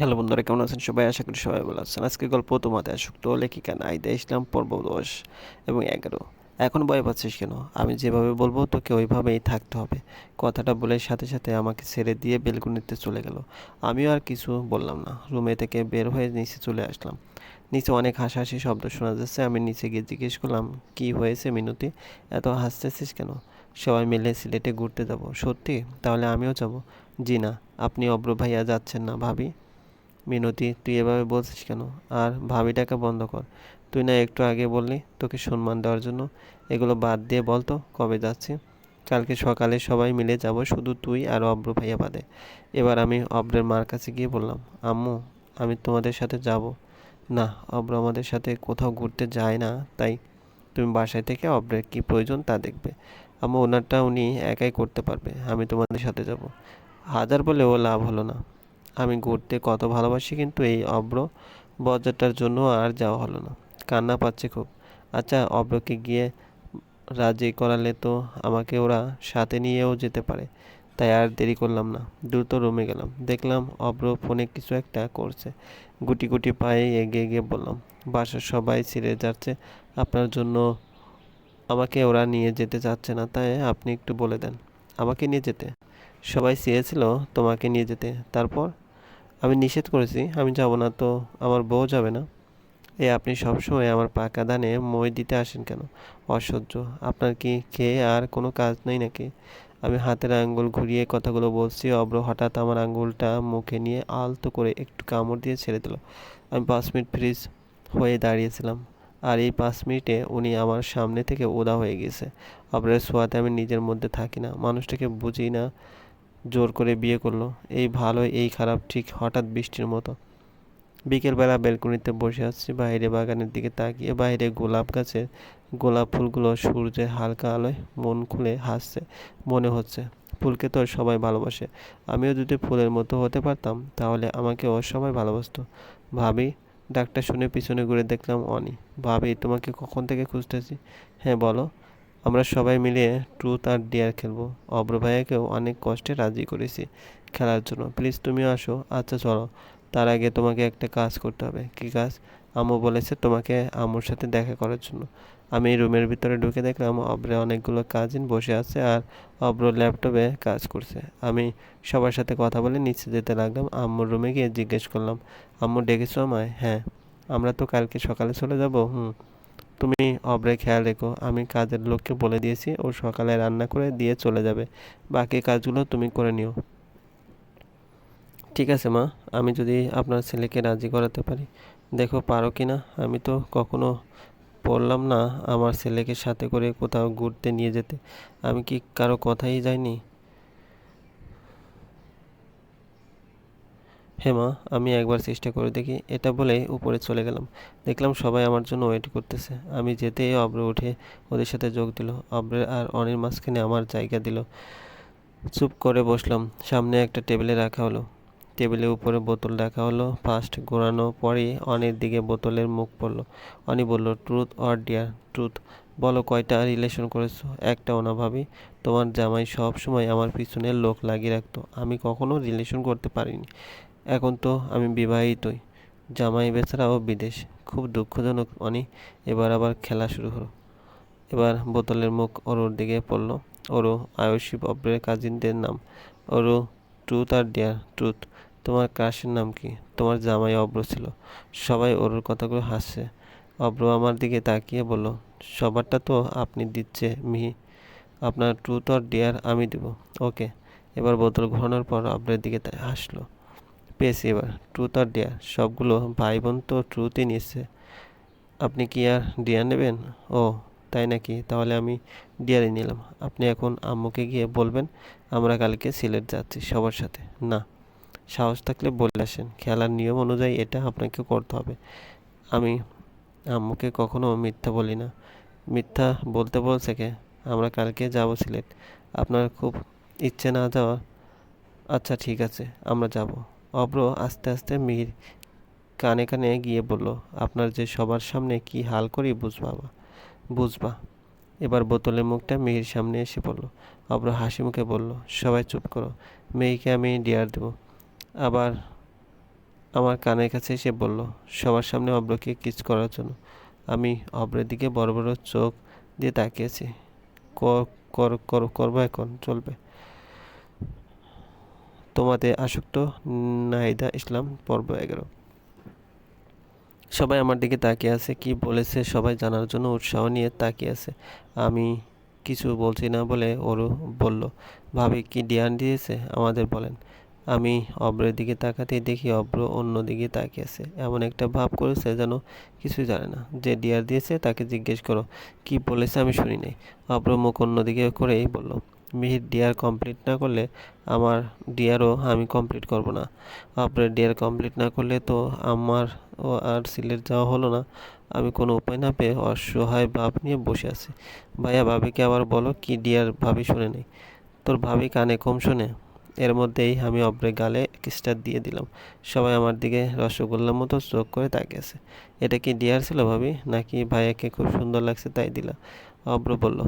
Hello বন্ধুরা, কেমন আছেন সবাই? আশা করি সবাই ভালো আছেন। আজকে গল্প তোমাদের আসক্ত লেখিকা নাইদা ইসলাম, পর্ব দশ এবং এগারো। এখন ভয় পাচ্ছিস কেন? আমি যেভাবে বলব তোকে ওইভাবেই থাকতে হবে। কথাটা বলে সাথে সাথে আমাকে ছেড়ে দিয়ে বেলকুনিতে চলে গেল। আমিও আর কিছু বললাম না। রুমে থেকে বের হয়ে নিচে চলে আসলাম। নিচে অনেক হাসাহাসি শব্দ শোনা যাচ্ছে। আমি নিচে গিয়ে জিজ্ঞেস করলাম, কি হয়েছে মিনতি? এত হাসতেছিস কেন? সবাই মিলে সিলেটে ঘুরতে যাব। সত্যি? তাহলে আমিও যাব? জি না, আপনি অব্র ভাইয়া যাচ্ছেন না ভাবি। মিনতি, তুই এভাবে বলছিস কেন? আর ভাবিটাকে বন্ধ কর। তুই না একটু আগে বললি তোকে সম্মান দেওয়ার জন্য। এগুলো বাদ দিয়ে বল তো, কবে যাচ্ছি? কালকে সকালে সবাই মিলে যাব শুধু তুই আর অব্র ভাইয়া বাদে। এবার আমি অব্রের মার কাছে গিয়ে বললাম, আম্মু, আমি তোমাদের সাথে যাব। না, অব্র আমাদের সাথে কোথাও ঘুরতে যায় না, তাই তুমি বাসায় থেকে অব্রের কী প্রয়োজন তা দেখবে। আম্মু, ওনারটা উনি একাই করতে পারবে, আমি তোমাদের সাথে যাব। হাজার বলেও লাভ হলো না। আমি ঘুরতে কত ভালোবাসি কিন্তু এই অব্র বজ্জারটার জন্য আর যাওয়া হলো না। কান্না পাচ্ছে খুব। আচ্ছা অব্রকে গিয়ে রাজি করালে তো আমাকে ওরা সাথে নিয়েও যেতে পারে। তাই আর দেরি করলাম না। দ্রুত রুমে গেলাম। দেখলাম অব্র ফোনে কিছু একটা করছে। গুটি গুটি পায়ে এগিয়ে গিয়ে বললাম, বাসার সবাই ছিঁড়ে যাচ্ছে। আপনার জন্য আমাকে ওরা নিয়ে যেতে চাচ্ছে না। তাই আপনি একটু বলে দেন। আমাকে নিয়ে যেতে? সবাই চেয়েছিল তোমাকে নিয়ে যেতে। তারপর আমি নিষেধ করেছি, আমি যাব না, তো আমার বউ যাবে না। এ আপনি সবসময় আমার পাকা ধানে মই দিতে আসেন কেন? অসহ্য। আপনার কি খেয়ে আর কোনো কাজ নেই নাকি? আমি হাতের আঙ্গুল ঘুরিয়ে কথাগুলো বলছি, অব্র হঠাৎ আমার আঙ্গুলটা মুখে নিয়ে আলতো করে একটু কামড় দিয়ে ছেড়ে দিল। আমি পাঁচ মিনিট ফ্রিজ হয়ে দাঁড়িয়েছিলাম, আর এই পাঁচ মিনিটে উনি আমার সামনে থেকে ওদা হয়ে গেছে। অব্রের সোয়াতে আমি নিজের মধ্যে থাকি না, মানুষটাকে বুঝি না জোর করে বিয়ে করল। এই ভালো এই খারাপ, ঠিক হঠাৎ বৃষ্টির মতো। বিকেলবেলা বেলকনিতে বসে আছি, বাইরে বাগানের দিকে তাকিয়ে, বাইরে গোলাপ গাছের গোলাপ ফুলগুলো সূর্যের হালকা আলোয় মন খুলে হাসছে, মনে হচ্ছে, ফুলকে তো সবাই ভালোবাসে। আমিও যদি ফুলের মতো হতে পারতাম, তাহলে আমাকে আমাকেও সবাই ভালোবাসতো। ভাবি ডাক্তার শুনে পিছনে ঘুরে দেখলাম অনি। ভাবি, তোমাকে কখন থেকে খুঁজতেছি? হ্যাঁ বলো। আমরা সবাই মিলে ট্রুথ আর ডিয়ার খেলব। অব্র ভাইয়াকেও অনেক কষ্টে রাজি করেছি খেলার জন্য। প্লিজ তুমিও আসো। আচ্ছা চলো। তার আগে তোমাকে একটা কাজ করতে হবে। কী কাজ? আম্মু বলেছে তোমাকে আম্মুর সাথে দেখা করার জন্য। আমি রুমের ভিতরে ঢুকে দেখলাম অব্রে অনেকগুলো কাজিন বসে আছে আর অব্র ল্যাপটপে কাজ করছে। আমি সবার সাথে কথা বলে নিচে যেতে লাগলাম। আম্মুর রুমে গিয়ে জিজ্ঞেস করলাম, আম্মু ডেকেছো আমায়? হ্যাঁ। আমরা তো কালকে সকালে চলে যাব? হুম। তুমি অব্রে খেয়াল রেখো, আমি কাজের লোককে বলে দিয়েছি, ও সকালে রান্না করে দিয়ে চলে যাবে। বাকি কাজগুলো তুমি করে নিও। ঠিক আছে মা, আমি যদি আপনার ছেলেকে রাজি করাতে পারি। দেখো, পারো কি না? আমি তো কখনো বললাম না আমার ছেলেকে সাথে করে কোথাও ঘুরতে নিয়ে যেতে। আমি কি কারও কথাই যাইনি? হ্যাঁ মা, আমি একবার চেষ্টা করে দেখি। এটা বলেই উপরে চলে গেলাম। দেখলাম সবাই আমার জন্য ওয়েট করতেছে। আমি যেতেই অব্র উঠে ওদের সাথে যোগ দিল। অব্রের আর অনির মাঝখানে আমার জায়গা দিল। চুপ করে বসলাম। সামনে একটা টেবিলে রাখা হলো। টেবিলের উপরে বোতল রাখা হলো। ফার্স্ট ঘোরানো পরেই অনির দিকে বোতলের মুখ পড়ল। অনি বলল, ট্রুথ অর ডিয়ার, ট্রুথ। বলো, কয়টা রিলেশন করেছ? একটাও না ভাবি। তোমার জামাই সব সময় আমার পিছনে লোক লাগিয়ে রাখতো। আমি কখনো রিলেশন করতে পারিনি। এখন তো আমি বিবাহিতই। জামাই বেচারাও বিদেশ। খুব দুঃখজনক, অনি। এবার আবার খেলা শুরু হলো। এবার বোতলের মুখ ওরুর দিকে পড়ল। ওরু আয়ুষী অব্রের কাজিনদের নাম। ওরু ট্রুথ আর ডিয়ার, ট্রুথ। তোমার ক্রাশের নাম কি? তোমার জামাই অব্র ছিল। সবাই ওর কথাগুলো হাসছে। অব্র আমার দিকে তাকিয়ে বলল, সবারটা তো আপনি দিচ্ছে, মিহি। আপনার ট্রুথ আর ডিয়ার আমি দেব। ওকে। এবার বোতল ঘোরানোর পর অব্রের দিকে হাসলো। পেয়েছি এবার ট্রুথ আর ডিয়ার সবগুলো ভাই বোন তো ট্রুথই নিচ্ছে আপনি কি আর ডিয়ার নেবেন? ও, তাই নাকি? তাহলে আমি ডিয়ারই নিলাম। আপনি এখন আম্মুকে গিয়ে বলবেন, আমরা কালকে সিলেট যাচ্ছি সবার সাথে। না, সাহস থাকলে বলে আসেন। খেলার নিয়ম অনুযায়ী এটা আপনাকে করতে হবে। আমি আম্মুকে কখনো মিথ্যা বলি না। মিথ্যা বলতে বলছে কে? আমরা কালকে যাব সিলেট। আপনার খুব ইচ্ছে না যাওয়া? আচ্ছা ঠিক আছে, আমরা যাব। অব্র আস্তে আস্তে মিহির কানে কানে গিয়ে বলল, আপনার যে সবার সামনে কি হাল করি বুঝবা বুঝবা? এবার বোতলের মুখটা মেহির সামনে এসে পড়ল। অব্র হাসি মুখে বলল, সবাই চুপ করো, মেয়েকে আমি ডিয়ার দেবো। আবার আমার কানের কাছে এসে বলল, সবার সামনে অব্রকে কিস করার জন্য। আমি অব্রের দিকে বড় বড় চোখ দিয়ে তাকিয়েছি। কর, করব এখন, চলবে। তোমাদের আসক্ত নাহিদা ইসলাম, পর্ব এগারো। সবাই আমার দিকে তাকিয়ে আছে, কি বলেছে সবাই জানার জন্য উৎসাহ নিয়ে তাকিয়ে আছে। আমি কিছু বলছি না বলে ওরও বলল, ভাবি, কি ডিয়ান দিয়েছে? আমাদের বলেন, আমি অব্রের দিকে তাকাতেই দেখি অব্র অন্য দিকে তাকিয়ে আছে। এমন একটা ভাব করেছে যেন কিছুই জানে না। যে ডিয়ার দিয়েছে তাকে জিজ্ঞেস করো, কি বলেছে আমি শুনি নাই। অব্র মুখ অন্যদিকে করেই বলল মিহির ডিয়ার কমপ্লিট না করলে আমার ডিয়ারও আমি কমপ্লিট করব না। আপনার ডিয়ার কমপ্লিট না করলে তো আমার ও আর সিলেট যাওয়া হলো না। আমি কোনো উপায় না পেয়ে অসহায় ভাব নিয়ে বসে আছি। ভাইয়া, ভাবিকে আবার বলো কি ডিয়ার ভাবি শুনে নেই। তোর ভাবি কানে কম শোনে। এর মধ্যেই আমি অব্রে গালে কিস্টার দিয়ে দিলাম। সবাই আমার দিকে রসগোল্লার মতো চোখ করে তাকিয়েছে এটা কি ডিয়ার ছিল ভাবি? নাকি ভাইয়াকে খুব সুন্দর লাগছে তাই দিলা? অব্র বলল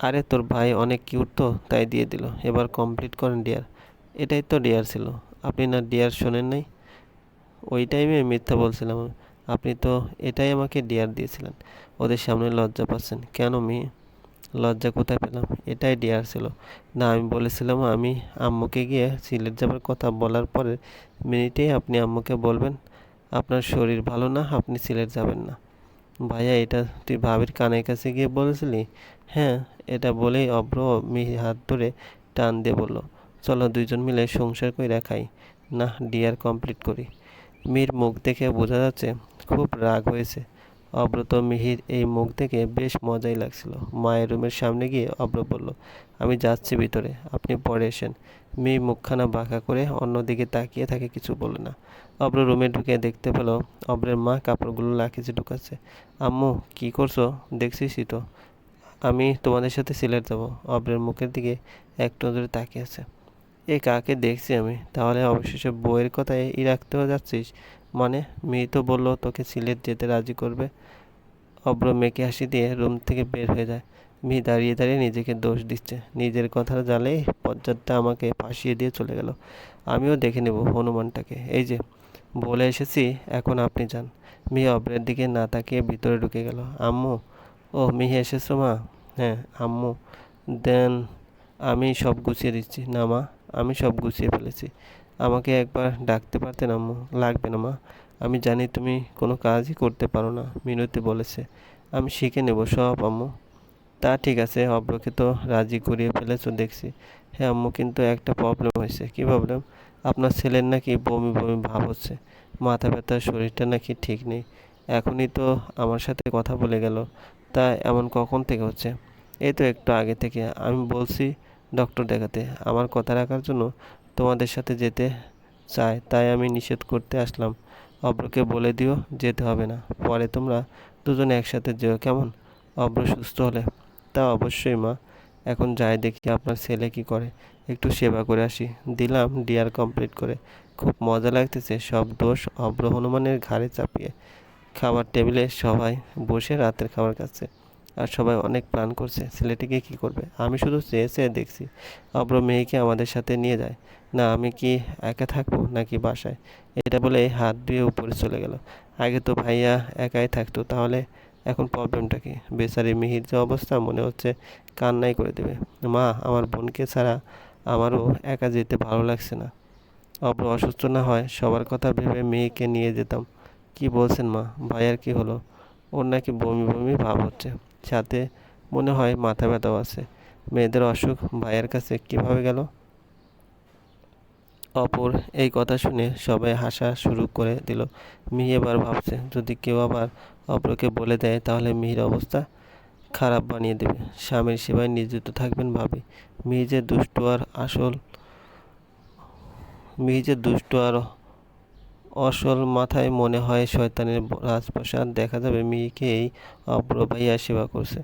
আরে তোর ভাই অনেক কিউট তো, তাই দিয়ে দিল। এবার কমপ্লিট করেন ডিয়ার এটাই তো ডিয়ার ছিল। আপনি না ডিয়ার শোনেন নাই? ওই টাইমে মিথ্যা বলছিলাম। আপনি তো এটাই আমাকে ডিয়ার দিয়েছিলেন। ওদের সামনে লজ্জা পাচ্ছেন। কেন মি লজ্জা কোথায় পেলাম? এটাই ডিয়ার ছিল। না, আমি বলেছিলাম, আমি আম্মুকে গিয়ে সিলেট যাবার কথা বলার পরে মিনিটেই আপনি আম্মুকে বলবেন, আপনার শরীর ভালো না, আপনি সিলেট যাবেন না। ভাইয়া, এটা তুই ভাবির কানের কাছে গিয়ে বলেছিলি? হ্যাঁ এটা বলেই অব্র মিহি হাত ধরে টান দিয়ে বলল, চলো দুইজন মিলে সংসার করে রাখাই না, ডিয়ার কমপ্লিট করি। মির মুখ দেখে বোঝা যাচ্ছে খুব রাগ হয়েছে। অব্রত মিহির এই মুখ দেখে বেশ মজাই লাগছিল। মায়ের রুমের সামনে গিয়ে অব্র বলল, আমি যাচ্ছি ভিতরে, আপনি পরে এসেন। মি মুখখানা বাঁকা করে অন্যদিকে তাকিয়ে থাকে, কিছু বলে না। অব্র রুমে ঢুকে দেখতে পেল অব্রের মা কাপড়গুলো লাখিজে ঢুকাচ্ছে। আম্মু, কি করছ? দেখছিসই তো। আমি তোমাদের সাথে সিলেট যাব। অব্রের মুখের দিকে এক নজরে তাকিয়ে আছে। এ কাকে দেখছি আমি? তাহলে অবশেষে বইয়ের কথায় ই রাখতেও যাচ্ছিস? মানে মেয়ে তো বলল, তোকে সিলেট যেতে রাজি করবে? অব্র মেকে হাসি দিয়ে রুম থেকে বের হয়ে যায়। মি দাঁড়িয়ে দাঁড়িয়ে নিজেকে দোষ দিচ্ছে। নিজের কথা জানলেই পর্যাটটা আমাকে ফাঁসিয়ে দিয়ে চলে গেল। আমিও দেখে নেব হনুমানটাকে। এই যে, বলে এসেছি, এখন আপনি যান। মেয়ে অব্রের দিকে না তাকিয়ে ভিতরে ঢুকে গেল। আম্মু ও মিহি এসেছ মা? হ্যাঁ আম্মু, দেন আমি সব গুছিয়ে দিচ্ছি। না, মা, আমি সব গুছিয়ে ফেলেছি। আমাকে একবার ডাকতে পারতেন, আম্মু? লাগবে না, মা। আমি জানি তুমি কোনো কাজই করতে পারো না, মিনতি বলেছে। আমি শিখে নেব সব, আম্মু। তা ঠিক আছে, অব্রকে তো রাজি করিয়ে ফেলেছো, দেখছি। হ্যাঁ আম্মু, কিন্তু একটা প্রবলেম হয়েছে। কী প্রবলেম আপনার ছেলের নাকি বমি বমি ভাব হচ্ছে। মাথা ব্যথা, শরীরটা নাকি ঠিক নেই। এখনই তো আমার সাথে কথা বলে গেল। তা এমন কখন থেকে হচ্ছে? এই তো একটু আগে থেকে আমি বলছি ডক্টর দেখাতে। আমার কথা রাখার জন্য তোমাদের সাথে যেতে চায় তাই আমি নিষেধ করতে আসলাম। অব্রকে বলে দিও, যেতে হবে না। পরে তোমরা দুজনে একসাথে যেও, কেমন? অব্র সুস্থ হলে। তা অবশ্যই, মা। এখন যাই দেখি আপনার ছেলে কি করে। একটু সেবা করে আসি। দিলাম ডিয়ার কমপ্লিট করে। খুব মজা লাগতেছে, সব দোষ অব্র হনুমানের ঘাড়ে চাপিয়ে। খাবার টেবিলে সবাই বসে রাতের খাবার খাচ্ছে। আর সবাই অনেক প্ল্যান করছে, ছেলেটিকে কি করবে? আমি শুধু চেয়ে চেয়ে দেখছি। অব্র মেয়েকে আমাদের সাথে নিয়ে যায়। না, আমি কি একা থাকব নাকি বাসায়? এটা বলে হাত দিয়ে উপরে চলে গেল। আগে তো ভাইয়া একাই থাকতো, তাহলে এখন প্রবলেমটা কি? বেচারি মিহির যে অবস্থা মনে হচ্ছে কান্নাই করে দেবে। মা, আমার বোনকে ছাড়া আমারও একা যেতে ভালো লাগছে না। অব্র অসুস্থ না হয় সবার কথা ভেবে মেয়েকে নিয়ে যেতাম। কি বলছেন মা? ভাইয়ার কি হলো? ওর নাকি বমি বমি ভাব হচ্ছে। সাথে মনে হয় মাথা ব্যথাও আছে। মেয়েদের অসুখ ভাইয়ের কাছে কীভাবে গেল? অপর এই কথা শুনে সবাই হাসা শুরু করে দিল। মিহি এবার ভাবছে, যদি কেউ আবার অপরকে বলে দেয়, তাহলে মিহির অবস্থা খারাপ বানিয়ে দেবে। স্বামীর সেবায় নিয়োজিত থাকবেন ভাবি। মিহি যে দুষ্টু আর আসল মিহি যে দুষ্টু আর অসল মাথায় মনে হয় শয়তানের রাজপ্রসাদ দেখা যাবে মিহিকে এই অপ্র ভাইয়া সেবা করছে।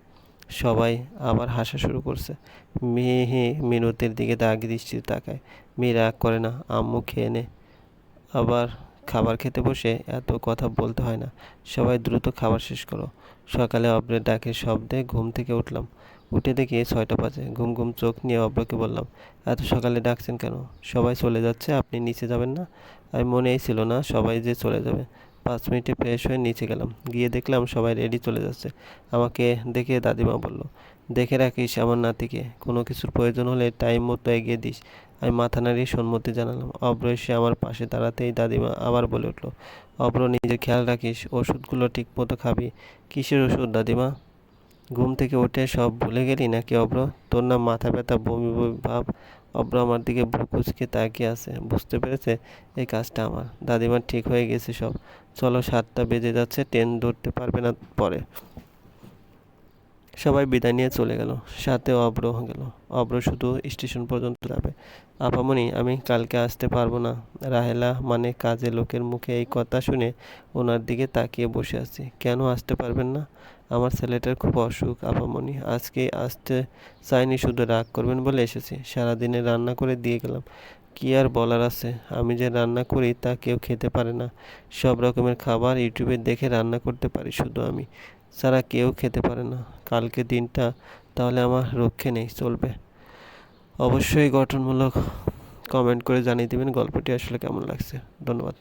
সবাই আবার হাসা শুরু করছে। মিহি মিনতির দিকে দাগ দৃষ্টিতে তাকায়। মি রাগ করে না, আম্মু খেয়ে নে। আবার খাবার খেতে বসে এত কথা বলতে হয় না। সবাই দ্রুত খাবার শেষ করো। সকালে অব্রের ডাকের শব্দে ঘুম থেকে উঠলাম। উঠে দেখি ছয়টা বাজে। ঘুম ঘুম চোখ নিয়ে অব্রকে বললাম, এত সকালে ডাকছেন কেন? সবাই চলে যাচ্ছে, আপনি নিচে যাবেন না? আমি মনেই ছিল না সবাই যে চলে যাবে। পাঁচ মিনিটে ফ্রেশ হয়ে নিচে গেলাম। গিয়ে দেখলাম সবাই রেডি চলে যাচ্ছে। আমাকে দেখে দাদিমা বলল, দেখে রাখিস আমার নাতিকে। কোনো কিছুর প্রয়োজন হলে টাইম মতো এগিয়ে দিস। আমি মাথা নাড়িয়ে সম্মতি জানালাম। অব্র এসে আমার পাশে দাঁড়াতেই দাদিমা আবার বলে উঠল অব্র নিজের খেয়াল রাখিস। ওষুধগুলো ঠিক মতো খাবি। কিসের ওষুধ দাদিমা? ঘুম থেকে উঠে সব ভুলে গেলি নাকি অব্র তোর না মাথা ব্যথা, বমি বমি ভাব অব্র আমার দিকে বুক কুচকে তাকিয়ে আছে। বুঝতে পেরেছে? এই কাজটা আমার। দাদিমার ঠিক হয়ে গেছে সব। চলো সাতটা বেজে যাচ্ছে, ট্রেন ধরতে পারবে না পরে। সবাই বিদায় নিয়ে চলে গেল। সাথে অব্র গেল। অব্র শুধু স্টেশন পর্যন্ত যাবে। আপামনি, আমি কালকে আসতে পারব না। রাহেলা মানে কাজে লোকের মুখে এই কথা শুনে ওনার দিকে তাকিয়ে বসে আছি। কেন আসতে পারবেন না? আমার ছেলেটার খুব অসুখ, আপামনি আজকে আসতে চাইনি, শুধু রাগ করবেন বলে এসেছি। সারাদিনে রান্না করে দিয়ে গেলাম। কি আর বলার আছে? আমি যে রান্না করি তা কেউ খেতে পারে না। সব রকমের খাবার ইউটিউবে দেখে রান্না করতে পারি শুধু আমি। ছাড়া কেউ খেতে পারে না। কালকে দিনটা তাহলে আমার রক্ষে নেই, চলবে। অবশ্যই গঠনমূলক কমেন্ট করে জানিয়ে দেবেন গল্পটি আসলে কেমন লাগছে। ধন্যবাদ।